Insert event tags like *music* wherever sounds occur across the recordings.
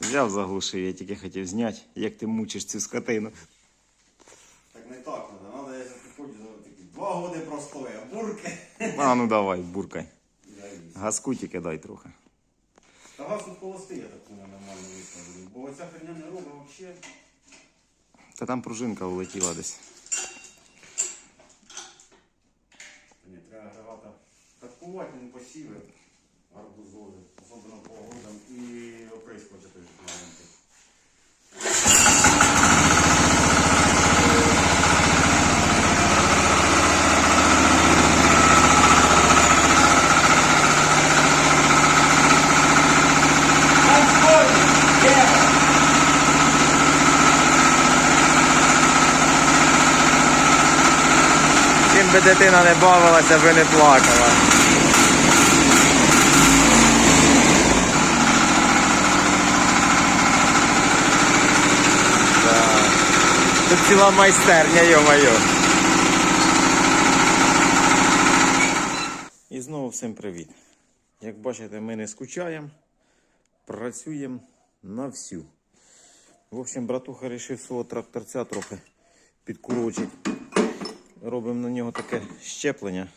Взяв заглушив, я тільки хотів зняти, як ти мучиш цю скотину. Так не так треба. Надо, я приходжу такі два годи простої, а бурки. А ну давай, буркай. Газку тільки дай трохи. Та газ тут холостий, я так понял, нормально виставлю. Бо оця херня не робить взагалі. Та там пружинка влетіла десь. Ні, треба агрегата таткувати, не посіви арбузові, особливо по годам і оприскувати теж маленький. Дитина не бавилася, би не плакала. Тут ціла майстерня, йо-моє. І знову всім привіт. Як бачите, ми не скучаємо, працюємо на всю. В общем, братуха вирішив свого тракторця трохи підкурочити. Робимо на нього таке щеплення.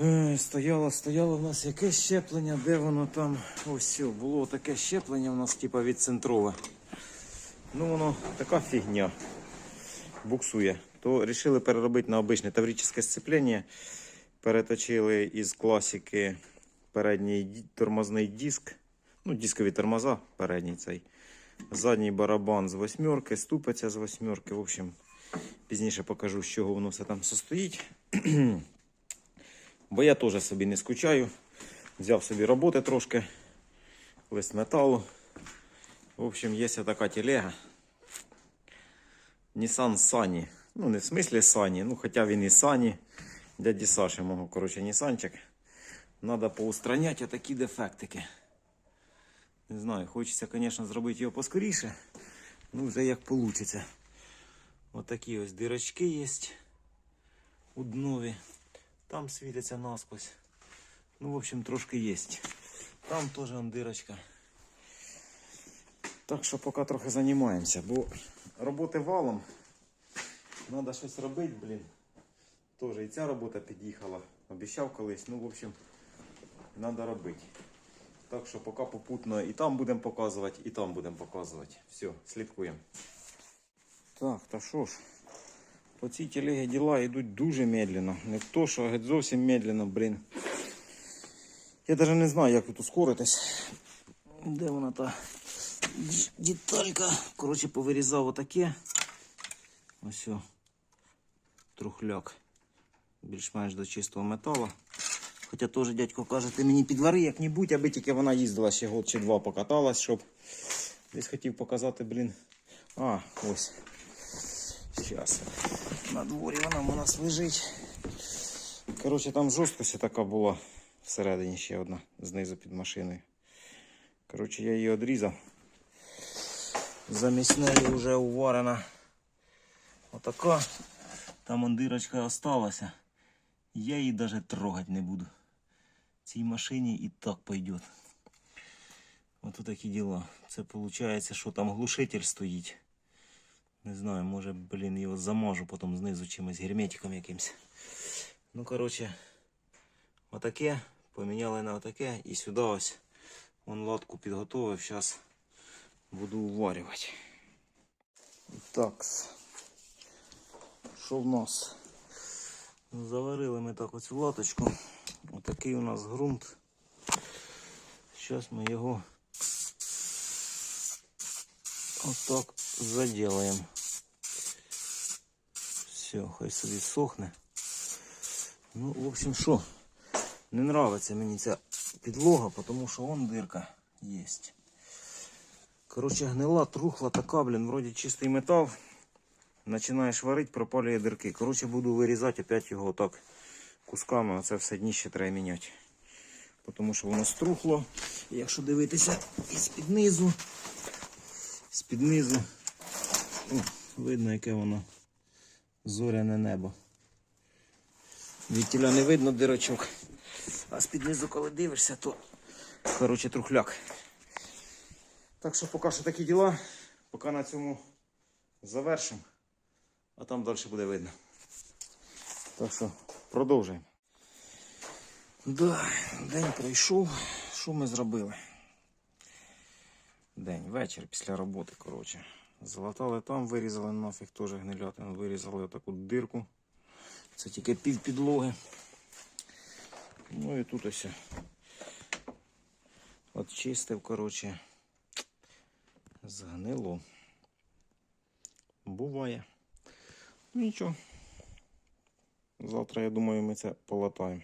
Е, Стояло, стояло в нас яке щеплення, де воно там? Ось було таке щеплення у нас, типа від центрова. Ну воно така фігня. Буксує. То вирішили переробити на обичне таврическе сцеплення. Переточили із класики передній тормозний диск. Ну, дискові тормоза, передній цей. Задній барабан з восьмерки, ступиця з восьмерки. В общем, пізніше покажу, з чого воно все там состоїть. Бо я теж собі не скучаю. Взяв собі роботи трошки, лист металу. В общем, є така телега. Nissan Sunny. Ну, не в смислі Sunny, ну хоча він і Sunny. Дяді Саші мого, коротше, Нісанчик. Надо поустраняти такі дефектики. Не знаю, хочеться, звісно, зробити його поскоріше. Ну, вже як вийде. Отакі ось дирочки є у днові. Там світиться насквозь. Ну, в общем, трошки є. Там теж дирочка. Так що поки трохи займаємося, бо роботи валом. Треба щось робити, блін. Тоже і ця робота під'їхала. Обіцяв колись. Ну, в общем, треба робити. Так що поки попутно і там будемо показувати, і там будемо показувати. Все, слідкуємо. Так, та що ж, по цій телегі діла йдуть дуже медленно. Не то, що геть зовсім медленно, блін. Я навіть не знаю, як тут ускоритись. Де вона та деталька? Коротше, повирізав отаке. Ось о. Трухляк. Більш-менш до чистого металу. Хоча теж дядько каже, ти мені підвари як-небудь, аби тільки вона їздила ще год чи два покаталась, щоб десь хотів показати, блін. А, ось. Зараз. На дворі вона у нас лежить. Коротше, там жорсткость така була всередині ще одна, знизу під машиною. Коротше, я її одрізав. Замість неї вже уварена. Отака. Там дирочка осталася. Я її даже трогать не буду. Цій машині і так пойдет. Ось такі діла. Це виходить, що там глушитель стоїть. Не знаю, може, блін, його замажу потім знизу чимось герметиком якимось. Ну, коротше, отаке. Поміняли на отаке і сюди ось. Вон латку підготовив. Зараз буду уварювати. Так. Що в нас? Заварили ми так оцю латочку. Отакий у нас ґрунт. Зараз ми його отак заділаємо. Все, хай собі сохне. Ну, в общем, що, не нравиться мені ця підлога, тому що вон дирка є. Коротше, гнила, трухла така, блін, вроді чистий метал. Починаєш варити, пропалює дирки. Коротше, буду вирізати опять його так кусками, а це все дніще треба міняти. Тому що воно струхло. І якщо дивитися із-під низу, з-під низу, о, видно, яке воно зоряне небо. Від не видно дирочок. А з-під низу, коли дивишся, то Коротше, трухляк. Так що поки що такі діла. Поки на цьому завершимо. А там далі буде видно. Так що продовжуємо. Да, день пройшов. Що ми зробили? День, вечір після роботи, коротше. Залатали там, вирізали нафіг теж гнилятину, вирізали отаку дирку. Це тільки пів підлоги. Ну і тут ось. От чистив, коротше. Згнило. Буває. Ну нічого. Завтра, я думаю, ми це полатаємо.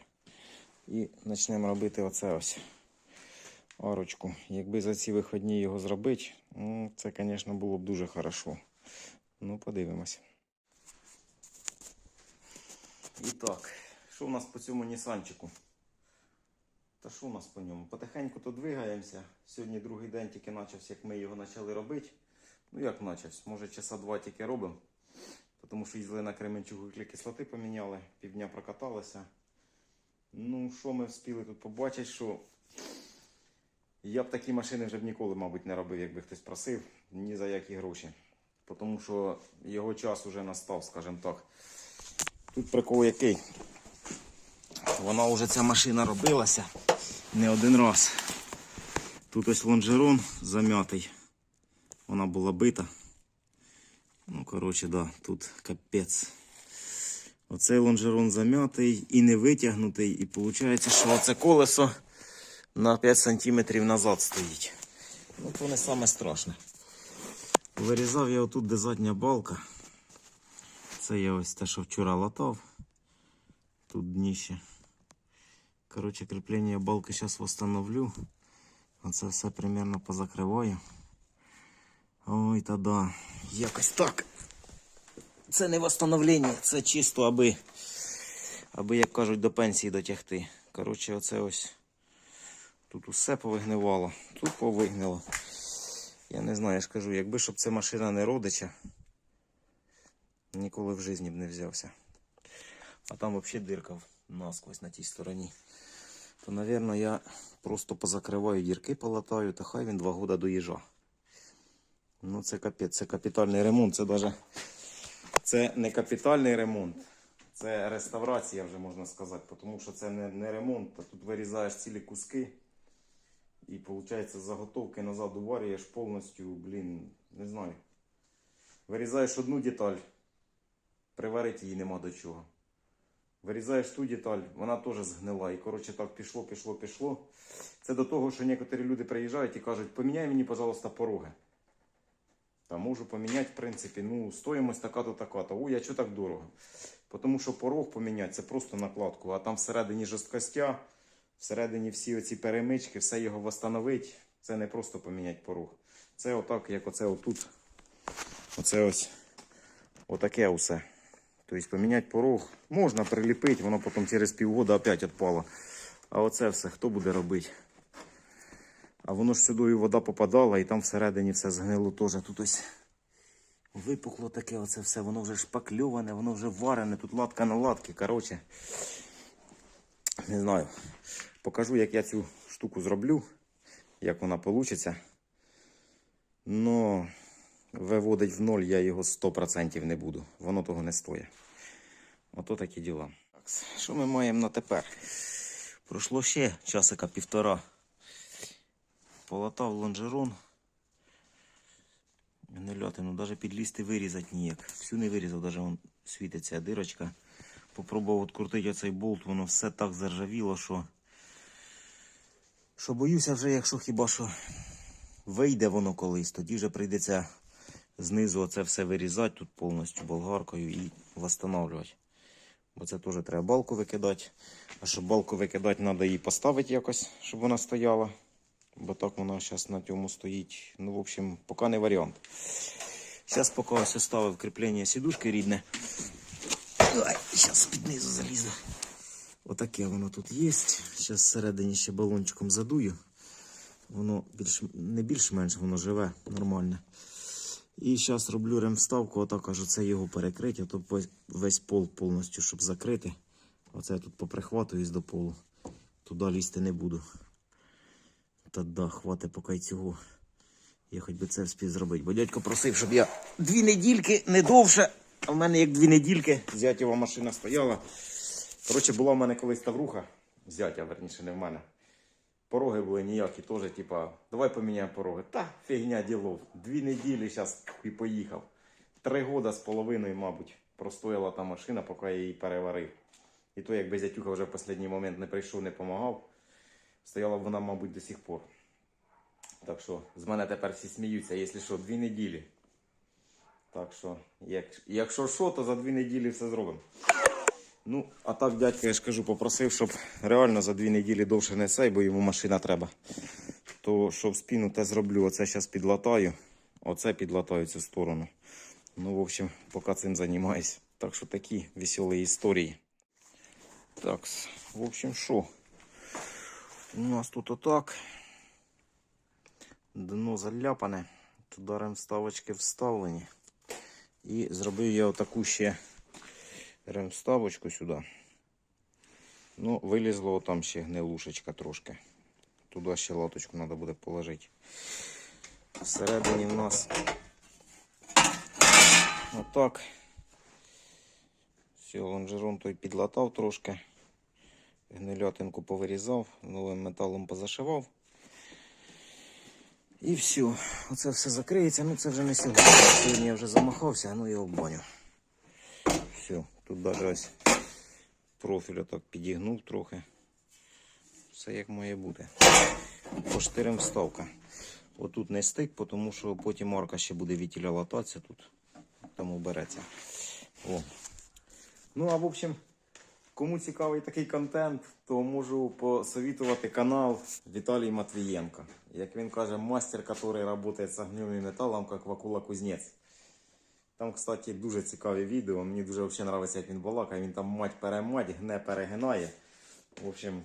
І почнемо робити оце ось арочку. Якби за ці виходні його зробити, ну, це, звісно, було б дуже хорошо. Ну, подивимось. І так, що в нас по цьому Нісанчику? Та що у нас по ньому? Потихеньку то двигаємося. Сьогодні другий день тільки почався, як ми його почали робити. Ну як почався? Може часа два тільки робимо. Тому що їздили на Кременчуг вуглекислоти кислоти поміняли, півдня прокаталися. Ну, що ми встигли тут побачити, що я б такі машини вже б ніколи, мабуть, не робив, якби хтось просив, ні за які гроші. Тому що його час уже настав, скажімо так. Тут прикол який. Вона вже ця машина робилася не один раз. Тут ось лонжерон зам'ятий. Вона була бита. Ну, коротше, да, тут капець. Оцей лонжерон зам'ятий і не витягнутий. І виходить, що оце колесо на 5 см назад стоїть. Ну, то не саме страшне. Вирізав я отут, де задня балка. Це я ось те, що вчора латав. Тут дніще. Коротше, кріплення балки зараз встановлю. Оце все примерно позакриваю. Ой, та да. Якось так. Це не восстановлення, це чисто аби, аби, як кажуть, до пенсії дотягти. Коротше, оце ось. Тут усе повигнивало, тут повигнило. Я не знаю, я ж кажу, якби щоб це машина не родича, ніколи в житті б не взявся. А там взагалі дирка насквозь на тій стороні. То, мабуть, я просто позакриваю дірки, полатаю, та хай він два года доїжджа. Ну, це капець, це капітальний ремонт. Це даже це не капітальний ремонт, це реставрація, вже можна сказати, тому що це не, не ремонт, а тут вирізаєш цілі куски. І виходить, заготовки назад уварюєш повністю, блін, не знаю. Вирізаєш одну деталь, приварити її нема до чого. Вирізаєш ту деталь, вона теж згнила. І коротше так пішло, пішло, пішло. Це до того, що некоторі люди приїжджають і кажуть, поміняй мені, пожалуйста, пороги. Та можу поміняти, в принципі, ну, стоїмость така-то, така-то. Ой, а що так дорого? Тому що порог поміняти це просто накладку, а там всередині жорсткостя, всередині всі оці перемички, все його встановить. Це не просто поміняти порог. Це отак, як оце отут. Оце ось отаке усе. Тобто поміняти порог можна приліпити, воно потім через півгода опять відпало. А оце все хто буде робити? А воно ж сюди вода попадала, і там всередині все згнило теж. Тут ось випукло таке, оце все, воно вже шпакльоване, воно вже варене, тут латка на латки. Коротше, не знаю. Покажу, як я цю штуку зроблю, як вона вийде. Но виводить в ноль я його 100% не буду. Воно того не стоїть. Ото такі діла. Що ми маємо на тепер? Пройшло ще часика півтора. Полатав лонжерон. Не лятину, навіть підлізти вирізати ніяк. Всю не вирізав, навіть вон світиться дирочка. Попробував відкрутити оцей болт, воно все так заржавіло, що. Що боюся вже, якщо хіба що вийде воно колись, тоді вже прийдеться знизу оце все вирізати тут повністю болгаркою і встановлювати. Бо це теж треба балку викидати. А щоб балку викидати, треба її поставити якось, щоб вона стояла. Бо так вона зараз на цьому стоїть. Ну, в общем, поки не варіант. Зараз поки ось ставив кріплення сідушки рідне. Ой, зараз під низу залізу. Отаке воно тут є. Зараз всередині ще балончиком задую. Воно більш, не більш-менш воно живе, нормально. І зараз роблю ремвставку, отак кажу, це його перекриття, то весь- пол повністю, щоб закрити. Оце я тут поприхватуюсь до полу. Туди лізти не буду. Та да, хватить поки цього. Я хоч би це вспів зробити. Бо дядько просив, щоб я дві недільки, не довше. А в мене як дві недільки зятєва машина стояла. Коротше, була в мене колись тавруха. Зятя, верніше, не в мене. Пороги були ніякі, теж, типа, давай поміняємо пороги. Та фігня ділов. Дві неділі зараз і поїхав. Три года з половиною, мабуть, простояла та машина, поки я її переварив. І то, якби зятюха вже в останній момент не прийшов, не допомагав, стояла б вона, мабуть, до сих пор. Так що з мене тепер всі сміються, якщо що, дві неділі. Так що, як, якщо що, то за дві неділі все зробимо. Ну, а так дядько, я ж кажу, попросив, щоб реально за дві неділі довше не цей, бо йому машина треба. То щоб спіну те зроблю, оце зараз підлатаю, оце підлатаю цю сторону. Ну, в общем, поки цим займаюсь. Так що такі веселі історії. Так, в общем, що? У нас тут отак. Дно заляпане. Туди ремставочки вставлені. І зробив я отаку ще ремставочку сюди. Ну, вилізло там ще гнилушечка трошки. Туди ще латочку треба буде положити. Всередині в нас отак. Все, лонжерон той підлатав трошки. Гнилятинку повирізав, новим металом позашивав. І все. Оце все закриється. Ну це вже не сьогодні. Сьогодні я вже замахався, а ну його баню. Все, тут даже ось профіль так підігнув трохи. Все як має бути. По штирям вставка. Отут не стик, тому що потім арка ще буде вітіля лататися тут. Тому береться. О. Ну, а в общем, кому цікавий такий контент, то можу посовітувати канал Віталій Матвієнко. Як він каже, мастер, який працює з огнем і металом, як Вакула Кузнець. Там, кстати, дуже цікаві відео. Мені дуже взагалі подобається, як він балакає. Він там мать перемать, гне перегинає. В общем,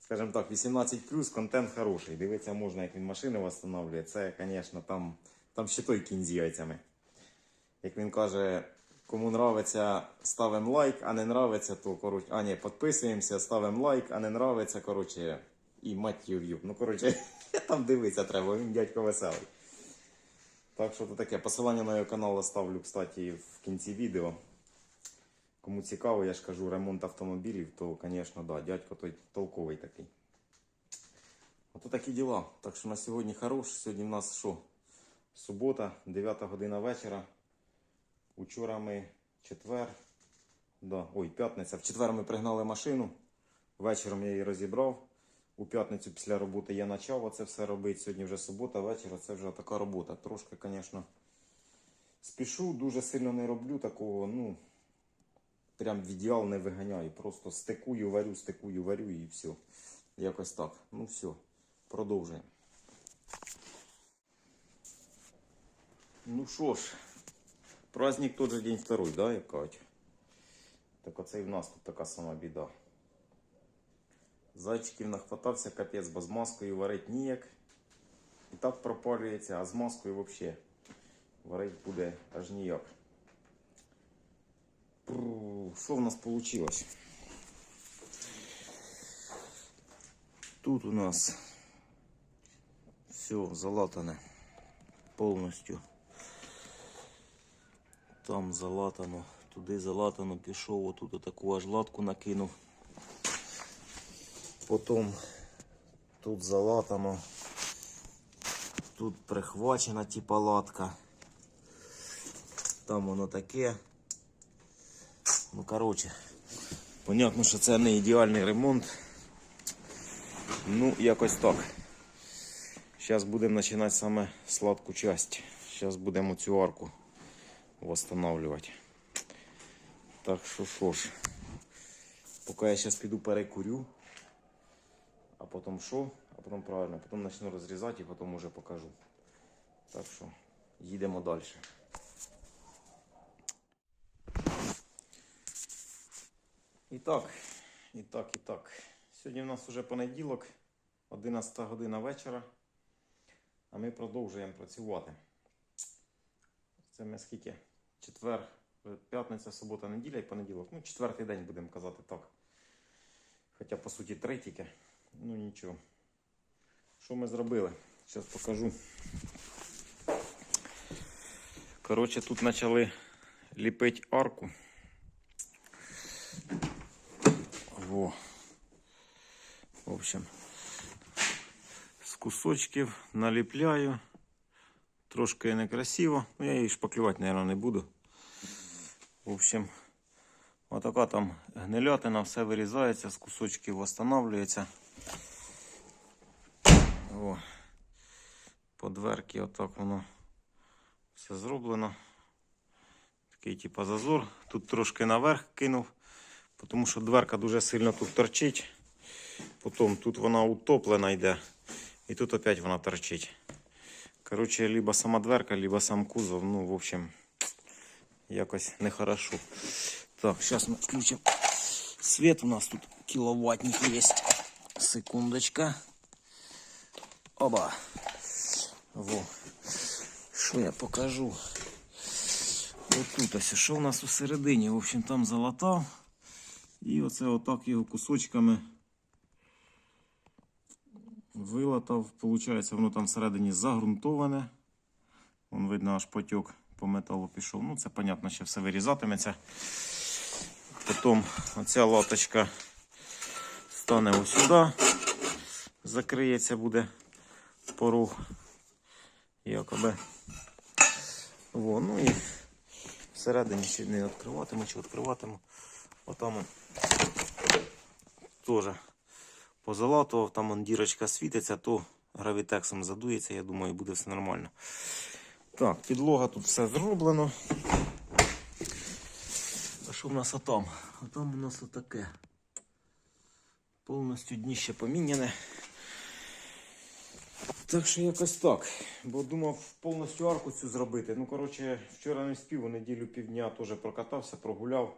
скажімо так, 18 контент хороший. Дивитися можна, як він машини встановлює. Це, звісно, там, там ще той кінь з яйцями. Як він каже, кому нравиться, ставимо лайк, а не нравиться, то коротше, а ні, підписуємося, ставимо лайк, а не нравиться, коротше, і мать юр'ю. Ну, коротше, *laughs* там дивитися треба, він дядько веселий. Так що то таке. Посилання на його канал оставлю, кстати, в кінці відео. Кому цікаво, я ж кажу, ремонт автомобілів, то, звісно, да, дядько той толковий такий. Ото такі діла. Так що на сьогодні хорош. Сьогодні в нас що? Субота, 9 година вечора. Учора ми четвер. Да, ой, п'ятниця. В четвер ми пригнали машину. Вечором я її розібрав. У п'ятницю після роботи я почав оце все робити. Сьогодні вже субота, вечір, це вже така робота. Трошки, звісно, спішу, дуже сильно не роблю такого, ну, прям в ідеал не виганяю. Просто стикую, варю, стикую, варю і все. Якось так. Ну все, продовжуємо. Ну що ж, праздник тот же день второй, да, як кажуть? Так оце і в нас тут така сама біда. Зайчиків нахватався капець, бо з маскою варить ніяк. І так пропалюється, а з маскою взагалі варить буде аж ніяк. Що в нас вийшло? Тут у нас все залатане повністю. Там залатано, туди залатано, пішов, отут таку аж латку накинув. Потім тут залатано, тут прихвачена типа латка. Там воно таке. Ну, коротше, понятно, що це не ідеальний ремонт. Ну, якось так. Зараз будемо починати саме сладку часть. Зараз будемо цю арку восстанавливати. Так що що ж, поки я зараз піду перекурю. А потом що? А потом правильно, потом начну розрізати і потім уже покажу. Так що їдемо далі. І так, і так, і так. Сьогодні в нас вже понеділок, 11 година вечора. А ми продовжуємо працювати. Це ми скільки? Четвер, п'ятниця, субота, неділя і понеділок. Ну, четвертий день будемо казати так. Хоча, по суті, тільки. Ну нічого. Що ми зробили? Зараз покажу. Коротше, тут почали ліпити арку. Во. В общем, з кусочків наліпляю. Трошки некрасиво. Ну, я її шпаклювати, мабуть, не буду. В общем, отака там гнилятина, все вирізається, з кусочків встановлюється. О, по дверки отак воно все зроблено. Такий типу зазор. Тут трошки наверх кинув, тому що дверка дуже сильно тут торчить. Потім тут вона утоплена йде. І тут опять вона торчить. Коротше, либо сама дверка, либо сам кузов. Ну, в общем, якось нехорошо. Так, зараз ми включимо світ. У нас тут кіловатник є. Секундочка. Оба. Во. Що я покажу? Отут ось, що у нас усередині? В общем, там залатав. І оце отак його кусочками вилатав. Получається, воно там всередині загрунтоване. Вон видно, аж потік по металу пішов. Ну, це, понятно, ще все вирізатиметься. Потім оця латочка стане ось сюди. Закриється буде порог. Якоби. Во, ну і всередині ще не відкриватиму чи відкриватиму. Отам теж позалатував, там он дірочка світиться, то гравітексом задується, я думаю, буде все нормально. Так, підлога тут все зроблено. А що в нас отам? А там у нас отаке. Повністю дніще поміняне. Так що якось так. Бо думав повністю арку цю зробити. Ну, коротше, вчора не спів, у неділю півдня теж прокатався, прогуляв.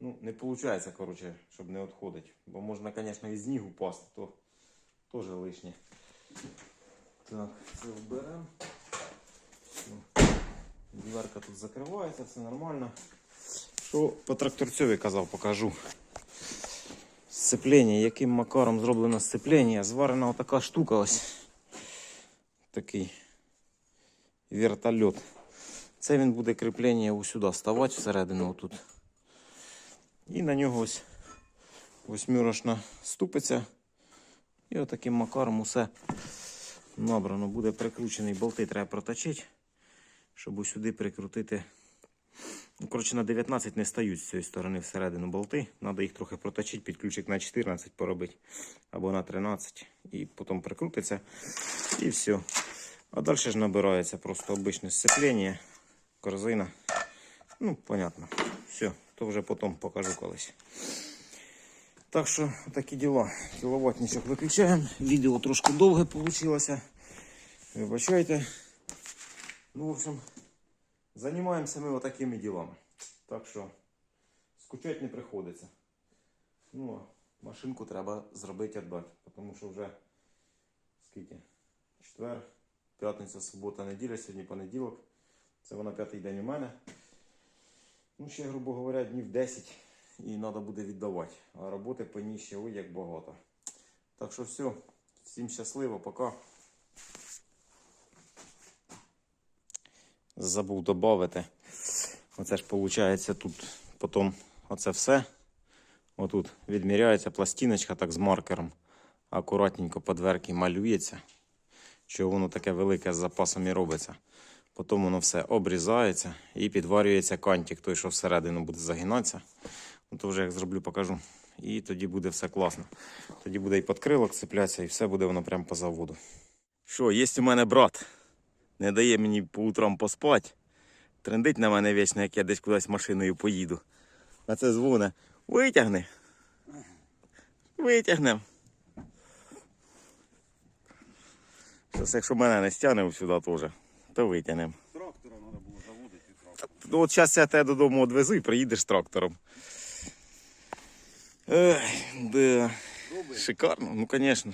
Ну, не виходить, коротше, щоб не відходити. Бо можна, звісно, і з ніг упасти, то теж лишнє. Так, це вберемо. Все. Дверка тут закривається, все нормально. Що по тракторцьові казав, покажу. Сцеплення, яким макаром зроблено сцеплення. Зварена отака штука ось. Такий вертольот. Це він буде кріплення ось сюди ставати всередину отут. І на нього ось восьмірочна ступиця. І отаким макаром усе набрано. Буде прикручений болти, треба проточити, щоб усюди прикрутити. Ну, коротше, на 19 не стають з цієї сторони всередину болти. Треба їх трохи проточити, під на 14 поробити або на 13. І потім прикрутиться. І все. А далі ж набирається просто обичне сцеплення, корзина. Ну, понятно. Все, то вже потім покажу колись. Так що такі діла. Кіловатничок виключаємо. Відео трошки довге вийшло. Вибачайте. Ну, в общем, займаємося ми отакими ділами. Так що скучати не приходиться. Ну, а машинку треба зробити віддати, тому що вже скільки? Четвер, п'ятниця, субота, неділя, сьогодні понеділок. Це вона п'ятий день у мене. Ну, ще, грубо говоря, днів 10 і треба буде віддавати. А роботи по ній ще ой як багато. Так що все, всім щасливо, пока. Забув додати. Оце ж виходить тут потім оце все. Отут відміряється пластиночка так з маркером. Акуратненько по дверки малюється. Що воно таке велике з запасом і робиться. Потім воно все обрізається і підварюється кантик, той, що всередину буде загинатися. Ну, то вже як зроблю, покажу. І тоді буде все класно. Тоді буде і подкрилок цеплятися, і все буде воно прямо по заводу. Що, є у мене брат. Не дає мені по утрам поспати. Трендить на мене вічно, як я десь кудись машиною поїду. А це дзвоне. Витягни. Витягнем. Щось, якщо мене не стягне сюди теж, то витягнемо. Трактора треба було заводити. трактор. Ну, от зараз я тебе додому одвезу і приїдеш з трактором. Ех, да. Шикарно, ну звісно.